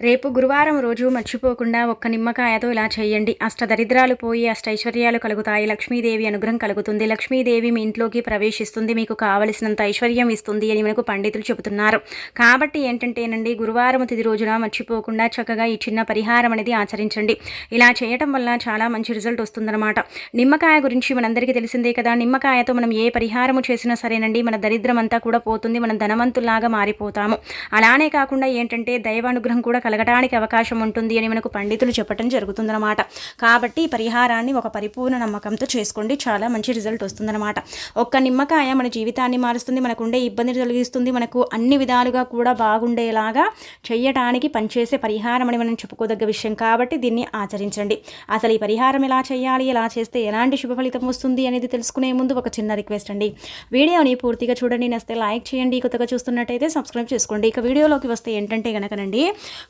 రేపు గురువారం రోజు మర్చిపోకుండా ఒక్క నిమ్మకాయతో ఇలా చేయండి. అష్ట దరిద్రాలు పోయి అష్టైశ్వర్యాలు కలుగుతాయి. లక్ష్మీదేవి అనుగ్రహం కలుగుతుంది. లక్ష్మీదేవి మీ ఇంట్లోకి ప్రవేశిస్తుంది. మీకు కావలసినంత ఐశ్వర్యం ఇస్తుంది అని మనకు పండితులు చెబుతున్నారు. కాబట్టి ఏంటంటేనండి గురువారం తిది రోజున మర్చిపోకుండా చక్కగా ఈ చిన్న పరిహారం అనేది ఆచరించండి. ఇలా చేయటం వల్ల చాలా మంచి రిజల్ట్ వస్తుందన్నమాట. నిమ్మకాయ గురించి మనందరికీ తెలిసిందే కదా. నిమ్మకాయతో మనం ఏ పరిహారము చేసినా సరేనండి మన దరిద్రం అంతా కూడా పోతుంది. మనం ధనవంతుల్లాగా మారిపోతాము. అలానే కాకుండా ఏంటంటే దైవానుగ్రహం కూడా కలగడానికి అవకాశం ఉంటుంది అని మనకు పండితులు చెప్పడం జరుగుతుందన్నమాట. కాబట్టి ఈ పరిహారాన్ని ఒక పరిపూర్ణ నమ్మకంతో చేసుకోండి. చాలా మంచి రిజల్ట్ వస్తుందన్నమాట. ఒక్క నిమ్మకాయ మన జీవితాన్ని మారుస్తుంది మనకు ఉండే ఇబ్బందిని తొలగిస్తుంది మనకు అన్ని విధాలుగా కూడా బాగుండేలాగా చేయటానికి పనిచేసే పరిహారం అని మనం చెప్పుకోదగ్గ విషయం. కాబట్టి దీన్ని ఆచరించండి. అసలు ఈ పరిహారం ఎలా చేయాలి ఎలా చేస్తే ఎలాంటి శుభ ఫలితం వస్తుంది అనేది తెలుసుకునే ముందు ఒక చిన్న రిక్వెస్ట్ అండి. వీడియోని పూర్తిగా చూడండి. నస్తే లైక్ చేయండి. కొత్తగా చూస్తున్నట్టయితే సబ్స్క్రైబ్ చేసుకోండి. ఇక వీడియోలోకి వస్తే ఏంటంటే కనుకనండి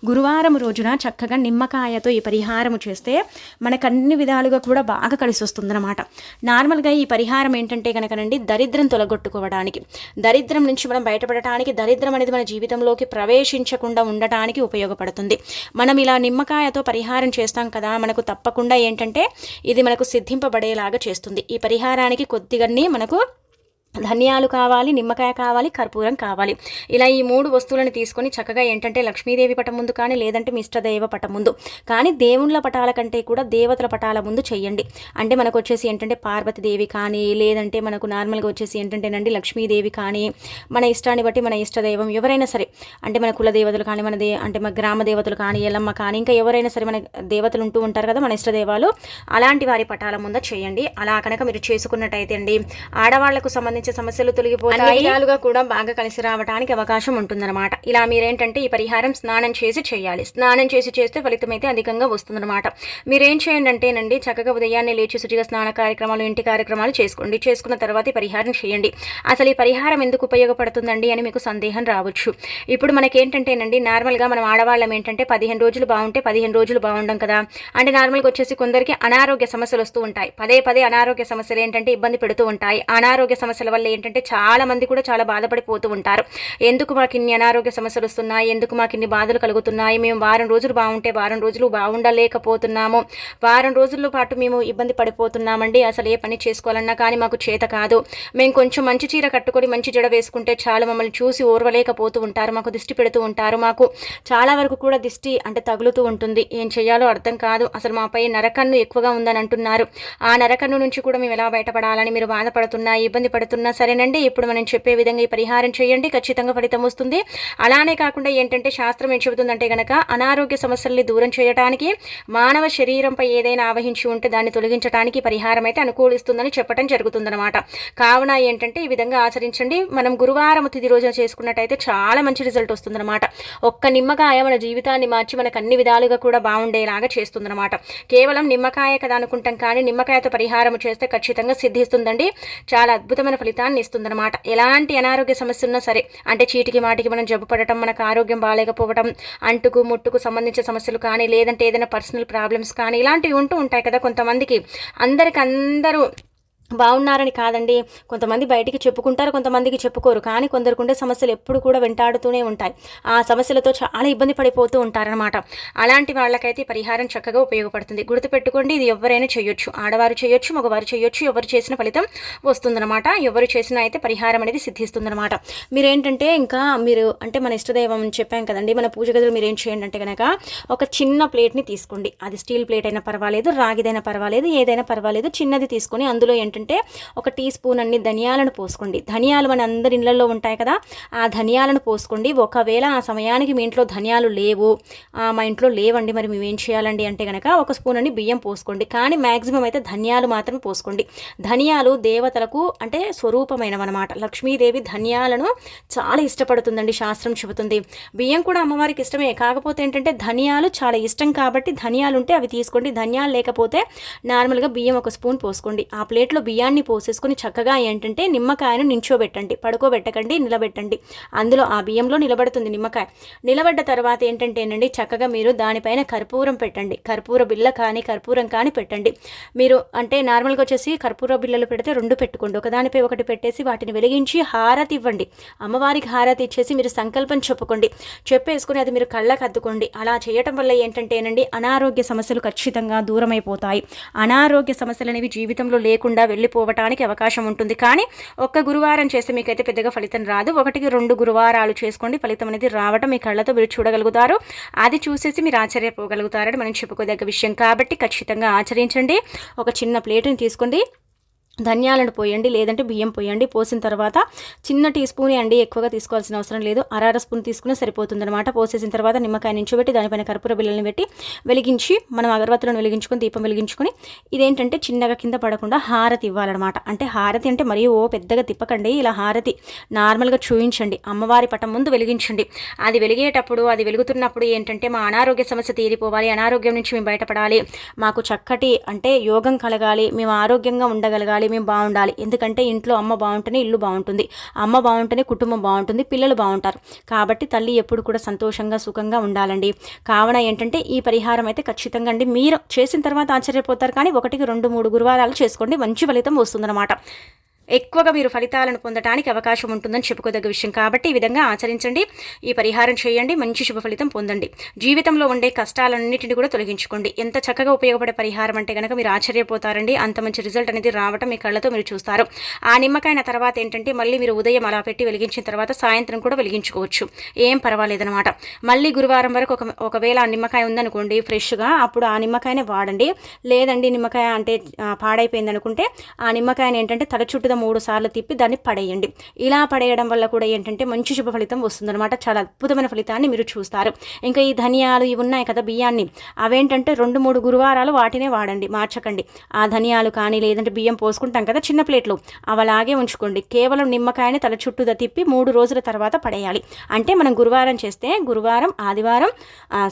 గురువారం రోజున చక్కగా నిమ్మకాయతో ఈ పరిహారం చేస్తే మనకు అన్ని విధాలుగా కూడా బాగా కలిసి వస్తుందన్నమాట నార్మల్గా ఈ పరిహారం ఏంటంటే కనుకనండి దరిద్రం తొలగొట్టుకోవడానికి. దరిద్రం నుంచి మనం బయటపడటానికి దరిద్రం అనేది మన జీవితంలోకి ప్రవేశించకుండా ఉండటానికి ఉపయోగపడుతుంది. మనం ఇలా నిమ్మకాయతో పరిహారం చేస్తాం కదా మనకు తప్పకుండా ఏంటంటే ఇది మనకు సిద్ధింపబడేలాగా చేస్తుంది. ఈ పరిహారానికి కొద్దిగానే మనకు ధనియాలు కావాలి నిమ్మకాయ కావాలి కర్పూరం కావాలి. ఇలా ఈ మూడు వస్తువులను తీసుకొని చక్కగా ఏంటంటే లక్ష్మీదేవి పటం ముందు కానీ లేదంటే మిష్టదేవ పటం ముందు కానీ దేవుళ్ళ పటాల కంటే కూడా దేవతల పటాల ముందు చేయండి అంటే మనకు వచ్చేసి ఏంటంటే పార్వతీదేవి కానీ లేదంటే మనకు నార్మల్గా వచ్చేసి ఏంటంటేనండి లక్ష్మీదేవి కానీ మన ఇష్టాన్ని బట్టి మన ఇష్టదైవం ఎవరైనా సరే అంటే మన కుల దేవతలు కానీ మన దే అంటే మన గ్రామ దేవతలు కానీ ఎల్లమ్మ కానీ ఇంకా ఎవరైనా సరే మన దేవతలు ఉంటూ ఉంటారు కదా మన ఇష్టదేవాలు అలాంటి వారి పటాల ముందు చేయండి అలా కనుక మీరు చేసుకున్నట్టయితే అండి ఆడవాళ్ళకు సంబంధించి సంబంధించిన సమస్యలు తొలగిపోతాయి. విధాలుగా కూడా బాగా కలిసి రావడానికి అవకాశం ఉంటుందన్నమాట. ఇలా మీరేంటంటే ఈ పరిహారం స్నానం చేసి చేయాలి. స్నానం చేసి చేస్తే ఫలితం అయితే అధికంగా వస్తుందన్నమాట. మీరేం చేయండి అంటేనండి చక్కగా ఉదయాన్నే లేచి శుచిగా స్నాన కార్యక్రమాలు ఇంటి కార్యక్రమాలు చేసుకోండి. చేసుకున్న తర్వాత ఈ పరిహారం చేయండి. అసలు ఈ పరిహారం ఎందుకు ఉపయోగపడుతుందండి అని మీకు సందేహం రావచ్చు. ఇప్పుడు మనకేంటంటేనండి నార్మల్గా మనం ఆడవాళ్ళం ఏంటంటే పదిహేను రోజులు బాగుంటే పదిహేను రోజులు బాగుండం కదా. అంటే నార్మల్గా వచ్చేసి కొందరికి అనారోగ్య సమస్యలు వస్తూ ఉంటాయి. పదే పదే అనారోగ్య సమస్యలు ఏంటంటే ఇబ్బంది పెడుతూ ఉంటాయి. అనారోగ్య సమస్యల వల్ల ఏంటంటే చాలా మంది కూడా చాలా బాధపడిపోతూ ఉంటారు. ఎందుకు మాకు ఇన్ని అనారోగ్య సమస్యలు వస్తున్నాయి? ఎందుకు మాకు ఇన్ని బాధలు కలుగుతున్నాయి? మేము వారం రోజులు బాగుంటే వారం రోజులు బాగుండలేకపోతున్నాము. వారం రోజుల పాటు మేము ఇబ్బంది పడిపోతున్నామండి. అసలు ఏ పని చేసుకోవాలన్నా కానీ మాకు చేత కాదు. మేము కొంచెం మంచి చీర కట్టుకొని మంచి జడ వేసుకుంటే చాలా మమ్మల్ని చూసి ఓర్వలేకపోతూ ఉంటారు. మాకు దిష్టి పెడుతూ ఉంటారు. మాకు చాలా వరకు కూడా దిష్టి అంటే తగులుతూ ఉంటుంది. ఏం చేయాలో అర్థం కాదు. అసలు మాపై నరకన్ను ఎక్కువగా ఉందని అంటున్నారు. ఆ నరకన్ను నుంచి కూడా మేము ఎలా బయటపడాలని మీరు బాధపడుతున్నా ఇబ్బంది పడుతున్నా సరేనండి. ఇప్పుడు మనం చెప్పే విధంగా ఈ పరిహారం చేయండి. ఖచ్చితంగా ఫలితం వస్తుంది. అలానే కాకుండా ఏంటంటే శాస్త్రం ఏం చెబుతుందంటే గనక అనారోగ్య సమస్యల్ని దూరం చేయడానికి మానవ శరీరంపై ఏదైనా ఆవహించి ఉంటే దాన్ని తొలగించడానికి పరిహారం అయితే అనుకూలిస్తుందని చెప్పడం జరుగుతుందన్నమాట. కావున ఏంటంటే ఈ విధంగా ఆచరించండి. మనం గురువారం తిది రోజున చేసుకున్నట్టయితే చాలా మంచి రిజల్ట్ వస్తుందన్నమాట. ఒక్క నిమ్మకాయ మన జీవితాన్ని మార్చి మనకు అన్ని విధాలుగా కూడా బాగుండేలాగా చేస్తుందన్నమాట. కేవలం నిమ్మకాయ కదా అనుకుంటాం కానీ నిమ్మకాయతో పరిహారం చేస్తే ఖచ్చితంగా సిద్ధిస్తుందండి. చాలా అద్భుతమైన ఫలితాన్ని ఇస్తుందన్నమాట. ఎలాంటి అనారోగ్య సమస్య ఉన్నా సరే అంటే చీటికి మాటికి మనం జబ్బు పడటం మనకు ఆరోగ్యం బాగాలేకపోవడం అంటుకు ముట్టుకు సంబంధించిన సమస్యలు కానీ లేదంటే ఏదైనా పర్సనల్ ప్రాబ్లమ్స్ కానీ ఇలాంటివి ఉంటూ ఉంటాయి కదా కొంతమందికి. అందరికి అందరూ బాగున్నారని కాదండి. కొంతమంది బయటికి చెప్పుకుంటారు కొంతమందికి చెప్పుకోరు. కానీ కొందరికి ఉండే సమస్యలు ఎప్పుడు కూడా వెంటాడుతూనే ఉంటాయి. ఆ సమస్యలతో చాలా ఇబ్బంది పడిపోతూ ఉంటారనమాట అలాంటి వాళ్ళకైతే పరిహారం చక్కగా ఉపయోగపడుతుంది. గుర్తుపెట్టుకోండి ఇది ఎవరైనా చేయొచ్చు. ఆడవారు చేయొచ్చు మగవారు చేయొచ్చు ఎవరు చేసిన ఫలితం వస్తుందన్నమాట. ఎవరు చేసినా అయితే పరిహారం అనేది సిద్ధిస్తుందన్నమాట. మీరేంటంటే ఇంకా మీరు అంటే మన ఇష్టదైవం చెప్పాం కదండి. మన పూజ గదులు మీరు ఏం చేయండి అంటే కనుక ఒక చిన్న ప్లేట్ని తీసుకోండి. అది స్టీల్ ప్లేట్ అయినా పర్వాలేదు రాగిదైనా పర్వాలేదు ఏదైనా పర్వాలేదు. చిన్నది తీసుకొని అందులో ఏంటంటే ఏంటంటే ఒక టీ స్పూన్ అన్ని ధనియాలను పోసుకోండి. ధనియాలు మన అందరి ఇళ్ళలో ఉంటాయి కదా ఆ ధనియాలను పోసుకోండి. ఒకవేళ ఆ సమయానికి మీ ఇంట్లో ధనియాలు లేవు మా ఇంట్లో లేవండి మరి మేము ఏం చేయాలండి అంటే కనుక ఒక స్పూన్ అని బియ్యం పోసుకోండి. కానీ మ్యాక్సిమం అయితే ధనియాలు మాత్రమే పోసుకోండి. ధనియాలు దేవతలకు అంటే స్వరూపమైనవన్నమాట. లక్ష్మీదేవి ధనియాలను చాలా ఇష్టపడుతుందండి శాస్త్రం చెబుతుంది. బియ్యం కూడా అమ్మవారికి ఇష్టమే. కాకపోతే ఏంటంటే ధనియాలు చాలా ఇష్టం కాబట్టి ధనియాలు ఉంటే అవి తీసుకోండి. ధనియాలు లేకపోతే నార్మల్గా బియ్యం ఒక స్పూన్ పోసుకోండి. ఆ ప్లేట్లో బియ్యాన్ని పోసేసుకొని చక్కగా ఏంటంటే నిమ్మకాయను నించోబెట్టండి పడుకోబెట్టకండి నిలబెట్టండి. అందులో ఆ బియ్యంలో నిలబడుతుంది నిమ్మకాయ. నిలబడ్డ తర్వాత ఏంటంటేనండి చక్కగా మీరు దానిపైన కర్పూరం పెట్టండి. కర్పూర బిల్ల కానీ కర్పూరం కానీ పెట్టండి. మీరు అంటే నార్మల్గా వచ్చేసి కర్పూర బిల్లలు పెడితే రెండు పెట్టుకోండి. ఒకదానిపై ఒకటి పెట్టేసి వాటిని వెలిగించి హారతి ఇవ్వండి. అమ్మవారికి హారతి ఇచ్చేసి మీరు సంకల్పం చెప్పుకోండి. చెప్పేసుకుని అది మీరు కళ్ళకు అద్దుకోండి. అలా చేయటం వల్ల ఏంటంటేనండి అనారోగ్య సమస్యలు ఖచ్చితంగా దూరమైపోతాయి. అనారోగ్య సమస్యలు అనేవి జీవితంలో లేకుండా వెళ్ళిపోవటానికి అవకాశం ఉంటుంది. కానీ ఒక్క గురువారం చేస్తే మీకైతే పెద్దగా ఫలితం రాదు. ఒకటికి రెండు గురువారాలు చేసుకోండి. ఫలితం అనేది రావటం మీ కళ్ళతో మీరు చూడగలుగుతారు. అది చూసేసి మీరు ఆశ్చర్యపోగలుగుతారని మనం చెప్పుకోదగ్గ విషయం. కాబట్టి ఖచ్చితంగా ఆచరించండి. ఒక చిన్న ప్లేట్ని తీసుకోండి. ధనియాలను పోయండి లేదంటే బియ్యం పోయండి. పోసిన తర్వాత చిన్న టీ స్పూన్ అండి ఎక్కువగా తీసుకోవాల్సిన అవసరం లేదు. అరార స్పూన్ తీసుకుని సరిపోతుంది అనమాట పోసేసిన తర్వాత నిమ్మకాయ నుంచోబెట్టి దానిపైన కర్పూర బిళ్ళని పెట్టి వెలిగించి మనం అగరబత్తులను వెలిగించుకొని దీపం వెలిగించుకొని ఇదేంటంటే చిన్నగా కింద పడకుండా హారతి ఇవ్వాలన్నమాట. అంటే హారతి అంటే మరీ ఓ పెద్దగా తిప్పకండి. ఇలా హారతి నార్మల్గా చూయించండి. అమ్మవారి పటం ముందు వెలిగించండి. అది వెలిగేటప్పుడు అది వెలుగుతున్నప్పుడు ఏంటంటే మా అనారోగ్య సమస్య తీరిపోవాలి అనారోగ్యం నుంచి మేము బయటపడాలి. మాకు చక్కటి అంటే యోగం కలగాలి మేము ఆరోగ్యంగా ఉండగలగాలి. మేము బాగుండాలి? ఎందుకంటే ఇంట్లో అమ్మ బాగుంటేనే ఇల్లు బాగుంటుంది. అమ్మ బాగుంటేనే కుటుంబం బాగుంటుంది. పిల్లలు బాగుంటారు. కాబట్టి తల్లి ఎప్పుడు కూడా సంతోషంగా సుఖంగా ఉండాలండి. కావున ఏంటంటే ఈ పరిహారం అయితే ఖచ్చితంగా అండి. మీరు చేసిన తర్వాత ఆశ్చర్యపోతారు కానీ ఒకటికి రెండు మూడు గురువారాలు చేసుకోండి. మంచి ఫలితం వస్తుందన్నమాట. ఎక్కువగా మీరు ఫలితాలను పొందడానికి అవకాశం ఉంటుందని చెప్పుకోదగ్గ విషయం కాబట్టి ఈ విధంగా ఆచరించండి. ఈ పరిహారం చేయండి. మంచి శుభ ఫలితం పొందండి. జీవితంలో ఉండే కష్టాలన్నింటినీ కూడా తొలగించుకోండి. ఎంత చక్కగా ఉపయోగపడే పరిహారం అంటే కనుక మీరు ఆశ్చర్యపోతారండి. అంత మంచి రిజల్ట్ అనేది రావటం మీ కళ్ళతో మీరు చూస్తారు. ఆ నిమ్మకాయన తర్వాత ఏంటంటే మళ్ళీ మీరు ఉదయం అలా పెట్టి వెలిగించిన తర్వాత సాయంత్రం కూడా వెలిగించుకోవచ్చు. ఏం పర్వాలేదనమాట మళ్ళీ గురువారం వరకు ఒక ఒకవేళ ఆ నిమ్మకాయ ఉందనుకోండి ఫ్రెష్గా అప్పుడు ఆ నిమ్మకాయనే వాడండి. లేదండి నిమ్మకాయ అంటే పాడైపోయింది అనుకుంటే ఆ నిమ్మకాయని ఏంటంటే తల చుట్టూ మూడు సార్లు తిప్పి దాన్ని పడేయండి. ఇలా పడేయడం వల్ల కూడా ఏంటంటే మంచి శుభ ఫలితం వస్తుందన్నమాట. చాలా అద్భుతమైన ఫలితాన్ని మీరు చూస్తారు. ఇంకా ఈ ధనియాలు ఇవి ఉన్నాయి కదా బియ్యాన్ని. అవేంటంటే రెండు మూడు గురువారాలు వాటినే వాడండి. మార్చకండి. ఆ ధనియాలు కానీ లేదంటే బియ్యం పోసుకుంటాం కదా చిన్న ప్లేట్లు. అవి అలాగే ఉంచుకోండి. కేవలం నిమ్మకాయని తల చుట్టూ తిప్పి మూడు రోజుల తర్వాత పడేయాలి. అంటే మనం గురువారం చేస్తే గురువారం ఆదివారం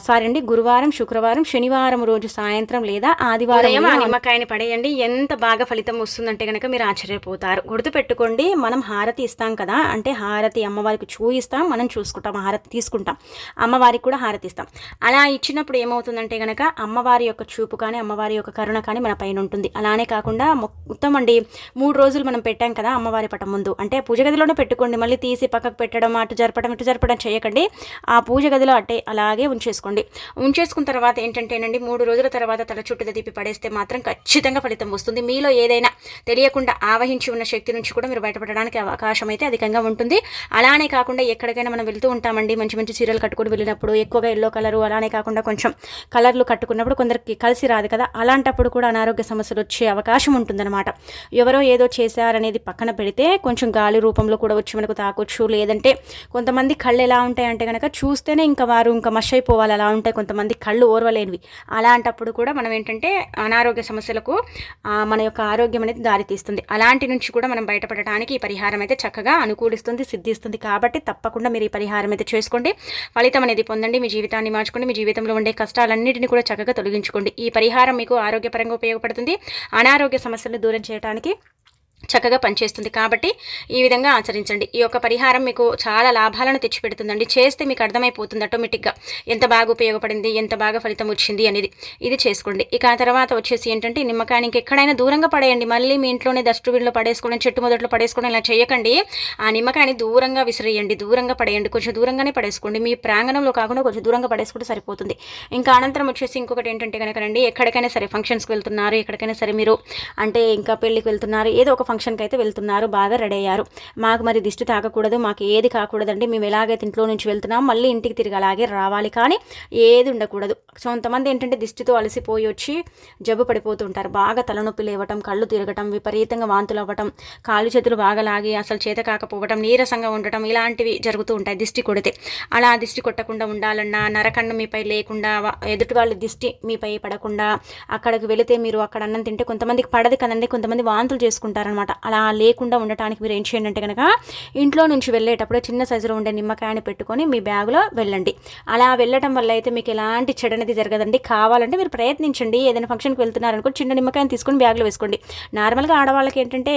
సారీ అండి గురువారం శుక్రవారం శనివారం రోజు సాయంత్రం లేదా ఆదివారం ఆ నిమ్మకాయని పడేయండి. ఎంత బాగా ఫలితం వస్తుందంటే కనుక మీరు ఆశ్చర్యపోతారు. గుర్తు గుర్తుపెట్టుకోండి మనం హారతి ఇస్తాం కదా అంటే హారతి అమ్మవారికి చూయిస్తాం మనం చూసుకుంటాం హారతి తీసుకుంటాం. అమ్మవారికి కూడా హారతి ఇస్తాం. అలా ఇచ్చినప్పుడు ఏమవుతుందంటే కనుక అమ్మవారి యొక్క చూపు కానీ అమ్మవారి యొక్క కరుణ కానీ మన పైన ఉంటుంది. అలానే కాకుండా మొత్తం అండి మూడు రోజులు మనం పెట్టాం కదా అమ్మవారి పటం ముందు. అంటే పూజ గదిలోనే పెట్టుకోండి మళ్ళీ తీసి పక్కకు పెట్టడం అటు జరపడం ఇటు జరపడం చేయకండి. ఆ పూజ గదిలో అట్టే అలాగే ఉంచేసుకోండి. ఉంచేసుకున్న తర్వాత ఏంటంటేనండి మూడు రోజుల తర్వాత తల చుట్టూ తిప్పి పడేస్తే మాత్రం ఖచ్చితంగా ఫలితం వస్తుంది. మీలో ఏదైనా తెలియకుండా ఆవహించి ఉన్న శక్తి నుంచి కూడా మీరు బయటపడడానికి అవకాశం అయితే అధికంగా ఉంటుంది. అలానే కాకుండా ఎక్కడికైనా మనం వెళ్తూ ఉంటామండి. మంచి మంచి చీరలు కట్టుకుని వెళ్ళినప్పుడు ఎక్కువగా ఎల్లో కలరు అలానే కాకుండా కొంచెం కలర్లు కట్టుకున్నప్పుడు కొందరికి కలిసి రాదు కదా. అలాంటప్పుడు కూడా అనారోగ్య సమస్యలు వచ్చే అవకాశం ఉంటుందన్నమాట. ఎవరో ఏదో చేశారనేది పక్కన పెడితే కొంచెం గాలి రూపంలో కూడా వచ్చి మనకు తాకొచ్చు. లేదంటే కొంతమంది కళ్ళు ఎలా ఉంటాయంటే కనుక చూస్తేనే ఇంకా వారు ఇంకా మష్ అయిపోవాలి. అలా ఉంటాయి కొంతమంది కళ్ళు ఓర్వలేనివి. అలాంటప్పుడు కూడా మనం ఏంటంటే అనారోగ్య సమస్యలకు మన యొక్క ఆరోగ్యం అనేది దారితీస్తుంది. అలాంటి నుంచి కూడా మనం బయటపడటానికి ఈ పరిహారం అయితే చక్కగా అనుకూలిస్తుంది సిద్ధిస్తుంది. కాబట్టి తప్పకుండా మీరు ఈ పరిహారం అయితే చేసుకోండి. ఫలితం అనేది పొందండి. మీ జీవితాన్ని మార్చుకోండి. మీ జీవితంలో ఉండే కష్టాలన్నింటినీ కూడా చక్కగా తొలగించుకోండి. ఈ పరిహారం మీకు ఆరోగ్యపరంగా ఉపయోగపడుతుంది. అనారోగ్య సమస్యలను దూరం చేయడానికి చక్కగా పనిచేస్తుంది. కాబట్టి ఈ విధంగా ఆచరించండి. ఈ యొక్క పరిహారం మీకు చాలా లాభాలను తెచ్చిపెడుతుందండి. చేస్తే మీకు అర్థమైపోతుంది ఆటోమేటిక్గా. ఎంత బాగా ఉపయోగపడింది ఎంత బాగా ఫలితం వచ్చింది అనేది ఇది చేసుకోండి. ఇక ఆ తర్వాత వచ్చేసి ఏంటంటే నిమ్మకాయనికి ఎక్కడైనా దూరంగా పడేయండి. మళ్ళీ మీ ఇంట్లోనే డస్ట్బిన్లో పడేసుకోవడం చెట్టు మొదట్లో పడేసుకోవడం ఇలా చేయకండి. ఆ నిమ్మకాయని దూరంగా విసిరేయండి. దూరంగా పడేయండి. కొంచెం దూరంగానే పడేసుకోండి. మీ ప్రాంగణంలో కాకుండా కొంచెం దూరంగా పడేసుకుంటే సరిపోతుంది. ఇంకా అనంతరం వచ్చేసి ఇంకొకటి ఏంటంటే కనుక రండి. ఎక్కడికైనా సరే ఫంక్షన్స్కి వెళ్తున్నారు. ఎక్కడికైనా సరే మీరు అంటే ఇంకా పెళ్ళికి వెళ్తున్నారు. ఏదో ఒక ఫంక్షన్కి అయితే వెళ్తున్నారు. బాగా రెడీ అయ్యారు. మాకు మరి దిష్టి తాకకూడదు. మాకు ఏది కాకూడదండి. మేము ఎలాగైతే ఇంట్లో నుంచి వెళ్తున్నాం. మళ్ళీ ఇంటికి తిరిగి అలాగే రావాలి. కానీ ఏది ఉండకూడదు. కొంతమంది ఏంటంటే దిష్టితో అలసిపోయి వచ్చి జబ్బు పడిపోతుంటారు. బాగా తలనొప్పి లేవటం కళ్ళు తిరగటం విపరీతంగా వాంతులు అవ్వటం కాళ్ళు చేతులు బాగా లాగి అసలు చేత కాకపోవటం నీరసంగా ఉండటం ఇలాంటివి జరుగుతూ ఉంటాయి దిష్టి కొడితే. అలా దిష్టి కొట్టకుండా ఉండాలన్నా నరకన్ను మీపై లేకుండా ఎదుటి వాళ్ళ దిష్టి మీపై పడకుండా అక్కడికి వెళితే మీరు అక్కడ అన్నం తింటే కొంతమందికి పడదు కదండి. కొంతమంది వాంతులు చేసుకుంటారనమాట. అనమాట అలా లేకుండా ఉండటానికి మీరు ఏం చేయండి అంటే కనుక ఇంట్లో నుంచి వెళ్ళేటప్పుడు చిన్న సైజులో ఉండే నిమ్మకాయని పెట్టుకొని మీ బ్యాగులో వెళ్ళండి. అలా వెళ్ళటం వల్ల అయితే మీకు ఎలాంటి చెడనది అనేది జరగదండి. కావాలంటే మీరు ప్రయత్నించండి. ఏదైనా ఫంక్షన్కి వెళ్తున్నారనుకో చిన్న నిమ్మకాయని తీసుకొని బ్యాగ్లో వేసుకోండి. నార్మల్గా ఆడవాళ్ళకి ఏంటంటే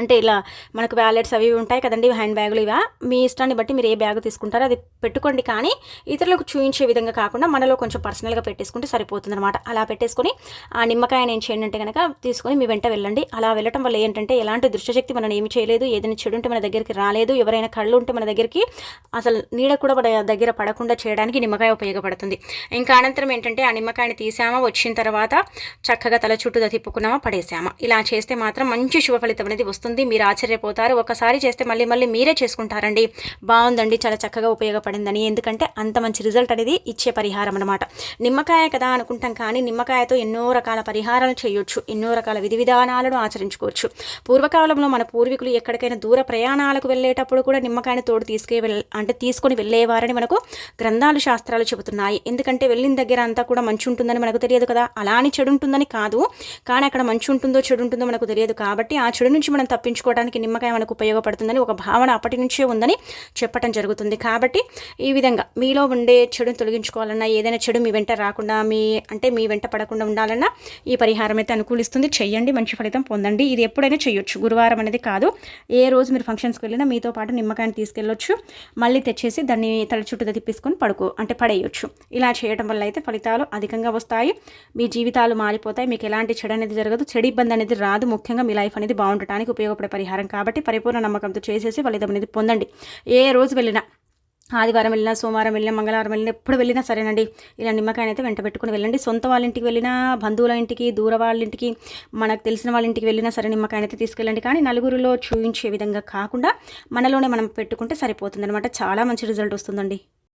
అంటే ఇలా మనకు వ్యాలెట్స్ అవి ఉంటాయి కదండి హ్యాండ్ బ్యాగులు ఇవా? మీ ఇష్టాన్ని బట్టి మీరు ఏ బ్యాగ్ తీసుకుంటారో అది పెట్టుకోండి. కానీ ఇతరులకు చూపించే విధంగా కాకుండా మనలో కొంచెం పర్సనల్గా పెట్టేసుకుంటే సరిపోతుంది అనమాట అలా పెట్టేసుకొని ఆ నిమ్మకాయ నేను చేయండి అంటే కనుక తీసుకొని మీ వెంట వెళ్ళండి. అలా వెళ్ళటం వల్ల ఏంటంటే ఎలాంటి దృష్టశక్తి మనం ఏమి చేయలేదు ఏదైనా చెడు ఉంటే మన దగ్గరికి రాలేదు ఎవరైనా కళ్ళు ఉంటే మన దగ్గరికి అసలు నీడ కూడా మన దగ్గర పడకుండా చేయడానికి నిమ్మకాయ ఉపయోగపడుతుంది. ఇంకా అనంతరం ఏంటంటే ఆ నిమ్మకాయని తీసామా వచ్చిన తర్వాత చక్కగా తల చుట్టూ తిప్పుకున్నామా పడేసామా. ఇలా చేస్తే మాత్రం మంచి శుభ ఫలితం అనేది వస్తుంది. మీరు ఆశ్చర్యపోతారు. ఒకసారి చేస్తే మళ్ళీ మళ్ళీ మీరే చేసుకుంటారండి. బాగుందండి. చాలా చక్కగా ఉపయోగపడిందని. ఎందుకంటే అంత మంచి రిజల్ట్ అనేది ఇచ్చే పరిహారం అనమాట నిమ్మకాయ కదా అనుకుంటాం కానీ నిమ్మకాయతో ఎన్నో రకాల పరిహారాలు చేయొచ్చు. ఎన్నో రకాల విధి విధానాలను ఆచరించుకోవచ్చు. పూర్వకాలంలో మన పూర్వీకులు ఎక్కడికైనా దూర ప్రయాణాలకు వెళ్ళేటప్పుడు కూడా నిమ్మకాయని తోడు తీసుకే అంటే తీసుకొని వెళ్ళేవారని మనకు గ్రంథాలు శాస్త్రాలు చెబుతున్నాయి. ఎందుకంటే వెళ్ళిన దగ్గర అంతా కూడా మంచి ఉంటుందని మనకు తెలియదు కదా. అలా అని చెడు ఉంటుందని కాదు. కానీ అక్కడ మంచి ఉంటుందో చెడు ఉంటుందో మనకు తెలియదు కాబట్టి ఆ చెడు నుంచి మనం తప్పించుకోవడానికి నిమ్మకాయ మనకు ఉపయోగపడుతుందని ఒక భావన అప్పటి నుంచే ఉందని చెప్పటం జరుగుతుంది. కాబట్టి ఈ విధంగా మీలో ఉండే చెడుని తొలగించుకోవాలన్నా ఏదైనా చెడు మీ వెంట రాకుండా మీ అంటే మీ వెంట పడకుండా ఉండాలన్నా ఈ పరిహారం అయితే అనుకూలిస్తుంది. చెయ్యండి మంచి ఫలితం పొందండి. ఇది ఎప్పుడైనా చేయొచ్చు గురువారం అనేది కాదు. ఏ రోజు మీరు ఫంక్షన్స్కి వెళ్ళినా మీతో పాటు నిమ్మకాయని తీసుకెళ్ళొచ్చు. మళ్ళీ తెచ్చేసి దాన్ని తల చుట్టూ తిప్పేసుకొని పడుకో అంటే పడేయొచ్చు. ఇలా చేయడం వల్ల అయితే ఫలితాలు అధికంగా వస్తాయి. మీ జీవితాలు మారిపోతాయి. మీకు ఎలాంటి చెడు అనేది జరగదు. చెడు ఇబ్బంది అనేది రాదు. ముఖ్యంగా మీ లైఫ్ అనేది బాగుండటానికి ఉపయోగపడే పరిహారం కాబట్టి పరిపూర్ణ నమ్మకంతో చేసేసి ఫలితం అనేది పొందండి. ఏ రోజు వెళ్ళినా ఆదివారం వెళ్ళినా సోమవారం వెళ్ళినా మంగళవారం వెళ్ళినా ఎప్పుడు వెళ్ళినా సరేనండి. ఇలా నిమ్మకాయని అయితే వెంట పెట్టుకుని వెళ్ళండి. సొంత వాళ్ళ ఇంటికి వెళ్ళినా బంధువుల ఇంటికి దూర వాళ్ళ ఇంటికి మనకు తెలిసిన వాళ్ళ ఇంటికి వెళ్ళినా సరే నిమ్మకాయని అయితే తీసుకెళ్ళండి. కానీ నలుగురిలో చూపించే విధంగా కాకుండా మనలోనే మనం పెట్టుకుంటే సరిపోతుంది అనమాట చాలా మంచి రిజల్ట్ వస్తుందండి.